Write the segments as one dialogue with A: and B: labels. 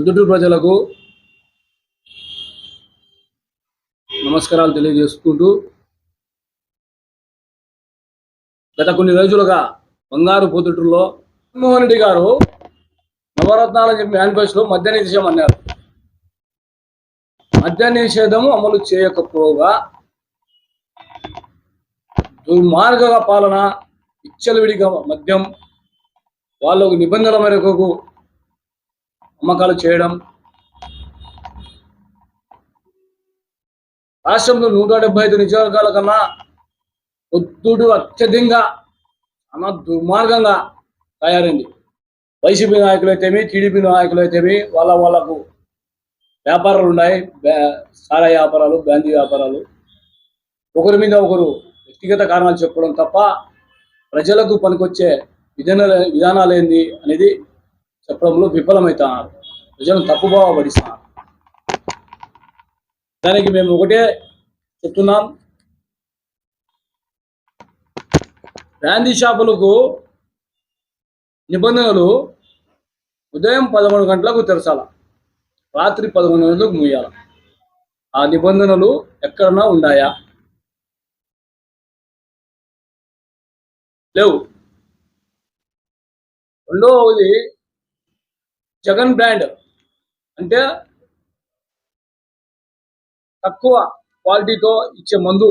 A: పొద్దుటూరు ప్రజలకు నమస్కారాలు తెలియజేసుకుంటూ గత కొన్ని రోజులుగా బంగారు పొద్దుటూరులో జగన్మోహన్ రెడ్డి గారు నవరత్నాలు చెప్పి మేనిఫెస్టోలో మద్య నిషేధం అన్నారు. మద్య నిషేధం అమలు చేయకపోగా దుర్మార్గ పాలన విచ్చలవిడిగా మద్యం వాళ్ళకు నిబంధనల మేరకు అమ్మకాలు చేయడం. రాష్ట్రంలో నూట డెబ్బై ఐదు నియోజకవర్గాల కన్నా ఒత్తుడు అత్యధికంగా అన్న దుర్మార్గంగా తయారైంది. వైసీపీ నాయకులు అయితేమి టీడీపీ నాయకులు అయితేమి వాళ్ళ వాళ్ళకు వ్యాపారాలు ఉన్నాయి. సారా వ్యాపారాలు బ్యాందీ వ్యాపారాలు. ఒకరి మీద ఒకరు వ్యక్తిగత కారణాలు చెప్పడం తప్ప ప్రజలకు పనికొచ్చే విధాన విధానాలు ఏంది అనేది చెప్పడంలో విఫలమవుతున్నారు ప్రజలను తప్పుబావ పడిస్తున్నారు దానికి మేము ఒకటే చెప్తున్నాం. బ్రాందీ షాపులకు నిబంధనలు ఉదయం పదకొండు గంటలకు తెరచాల. రాత్రి పదకొండు గంటలకు మూయాల. ఆ నిబంధనలు ఎక్కడన్నా ఉన్నాయా లేవు. రెండవది జగన్ బ్రాండ్. అంటే తక్కువ క్వాలిటీతో ఇచ్చే మందు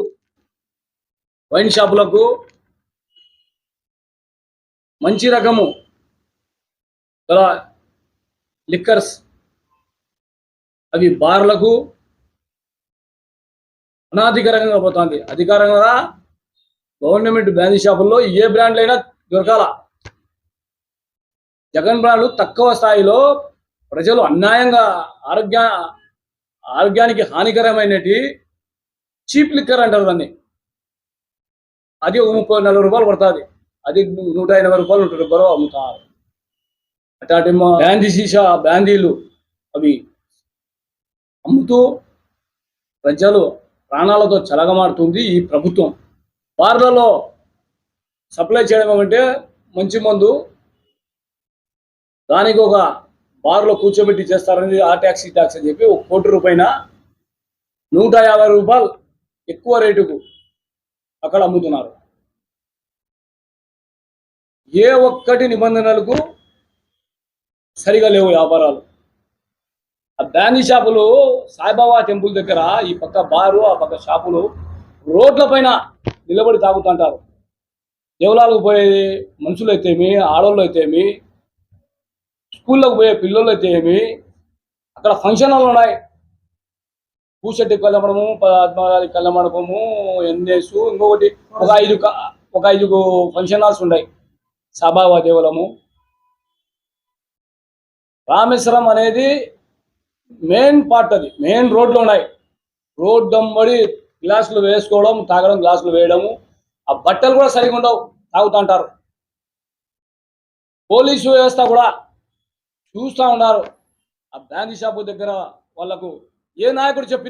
A: వైన్ షాపులకు మంచి రకము గల లిక్కర్స్ అవి బార్లకు అనాధికారంగా పోతుంది. అధికారంగా గవర్నమెంట్ బ్రాండ్ షాపుల్లో ఏ బ్రాండ్లు అయినా దొరకాల. జగన్ బ్రాండ్లు తక్కువ స్థాయిలో ప్రజలు అన్యాయంగా ఆరోగ్య ఆరోగ్యానికి హానికరమైనటి చీప్ లిక్కర్ అంటారు దాన్ని. అది ఒక ముప్పై నలభై రూపాయలు పడుతుంది. అది నూట ఎనభై రూపాయలు నూట రూపాయలు అమ్ముతారు. అట్లాంటి బ్యాందీ సీసా బ్యాందీలు అవి అమ్ముతూ ప్రజలు ప్రాణాలతో చలగమారుతుంది ఈ ప్రభుత్వం. బార్లలో సప్లై చేయడం అంటే మంచి మందు దానికి ఒక బార్లో కూర్చోబెట్టి చేస్తారని ఆ ట్యాక్స్ ఈ ట్యాక్స్ అని చెప్పి ఒక కోటి రూపాయన నూట యాభై రూపాయలు ఎక్కువ రేటుకు అక్కడ అమ్ముతున్నారు. ఏ ఒక్కటి నిబంధనలకు సరిగా లేవు వ్యాపారాలు. ఆ బ్యాండీ షాపులు సాయిబాబా టెంపుల్ దగ్గర ఈ పక్క బారు ఆ పక్క షాపులు రోడ్ల పైన నిలబడి తాగుతుంటారు. దేవలాలకు పోయే మనుషులు అయితేమి ఆడవాళ్ళు అయితేమి స్కూల్లోకి పోయే పిల్లలు అయితే ఏమి? అక్కడ ఫంక్షన్ హాల్ ఉన్నాయి. పూసెట్టి కళ్యాణము పద్మావతి కళ్యాణము ఎన్ఎస్ ఇంకొకటి ఒక ఐదు ఒక ఐదు ఫంక్షన్ హాల్స్ ఉన్నాయి. సభావా దేవలము రామేశ్వరం అనేది మెయిన్ పార్ట్ అది. మెయిన్ రోడ్లు ఉన్నాయి. రోడ్డు అమ్మడి గ్లాసులు వేసుకోవడం తాగడం గ్లాసులు వేయడము. ఆ బట్టలు కూడా సరిగా ఉండవు. తాగుతుంటారు పోలీసు వ్యవస్థ కూడా చూస్తూ ఉన్నారు. ఆ బ్రాందీ షాపు దగ్గర వాళ్ళకు ఏ నాయకుడు చెప్పి